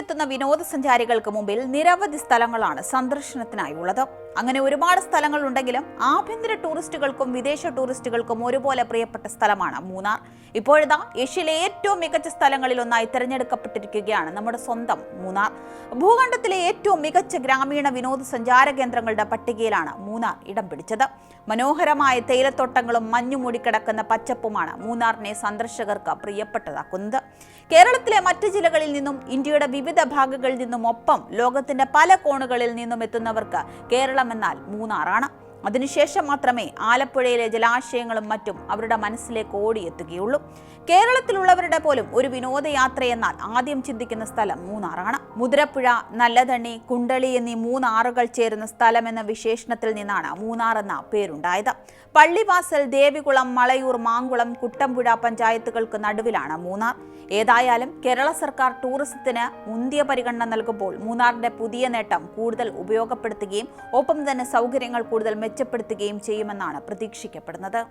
എത്തുന്ന വിനോദസഞ്ചാരികൾക്ക് മുമ്പിൽ നിരവധി സ്ഥലങ്ങളാണ് സന്ദർശനത്തിനായുള്ളത്. അങ്ങനെ ഒരുപാട് സ്ഥലങ്ങളുണ്ടെങ്കിലും ആഭ്യന്തര ടൂറിസ്റ്റുകൾക്കും വിദേശ ടൂറിസ്റ്റുകൾക്കും ഒരുപോലെ പ്രിയപ്പെട്ട സ്ഥലമാണ് മൂന്നാർ. ഇപ്പോഴിതാ ഏഷ്യയിലെ ഏറ്റവും മികച്ച സ്ഥലങ്ങളിൽ ഒന്നായി തിരഞ്ഞെടുക്കപ്പെട്ടിരിക്കുകയാണ് നമ്മുടെ സ്വന്തം മൂന്നാർ. ഭൂഖണ്ഡത്തിലെ ഏറ്റവും മികച്ച ഗ്രാമീണ വിനോദസഞ്ചാര കേന്ദ്രങ്ങളുടെ പട്ടികയിലാണ് മൂന്നാർ ഇടം പിടിച്ചത്. മനോഹരമായ തേയിലത്തോട്ടങ്ങളും മഞ്ഞു മൂടിക്കിടക്കുന്ന പച്ചപ്പുമാണ് മൂന്നാറിനെ സന്ദർശകർക്ക് പ്രിയപ്പെട്ടതാക്കുന്നത്. കേരളത്തിലെ മറ്റ് ജില്ലകളിൽ നിന്നും ഇന്ത്യയുടെ വിവിധ ഭാഗങ്ങളിൽ നിന്നും ഒപ്പം ലോകത്തിന്റെ പല കോണുകളിൽ നിന്നും എത്തുന്നവർക്ക് കേരളം എന്നാൽ മൂന്നാറാണ്. അതിനുശേഷം മാത്രമേ ആലപ്പുഴയിലെ ജലാശയങ്ങളും മറ്റും അവരുടെ മനസ്സിലേക്ക് ഓടിയെത്തുകയുള്ളൂ. കേരളത്തിലുള്ളവരുടെ പോലും ഒരു വിനോദയാത്രയെന്നാൽ ആദ്യം ചിന്തിക്കുന്ന സ്ഥലം മൂന്നാറാണ്. മുതിരപ്പുഴ നല്ലതണ്ണി കുണ്ടളി എന്നീ മൂന്നാറുകൾ ചേരുന്ന സ്ഥലം എന്ന വിശേഷണത്തിൽ നിന്നാണ് മൂന്നാർ എന്ന പേരുണ്ടായത്. പള്ളിവാസൽ ദേവികുളം മളയൂർ മാങ്കുളം കുട്ടമ്പുഴ പഞ്ചായത്തുകൾക്ക് നടുവിലാണ് മൂന്നാർ. ഏതായാലും കേരള സർക്കാർ ടൂറിസത്തിന് മുന്തിയ പരിഗണന നൽകുമ്പോൾ മൂന്നാറിന്റെ പുതിയ നേട്ടം കൂടുതൽ ഉപയോഗപ്പെടുത്തുകയും ഒപ്പം തന്നെ സൗകര്യങ്ങൾ കൂടുതൽ മെച്ചപ്പെടുത്തുകയും ചെയ്യുമെന്നാണ് പ്രതീക്ഷിക്കപ്പെടുന്നത്.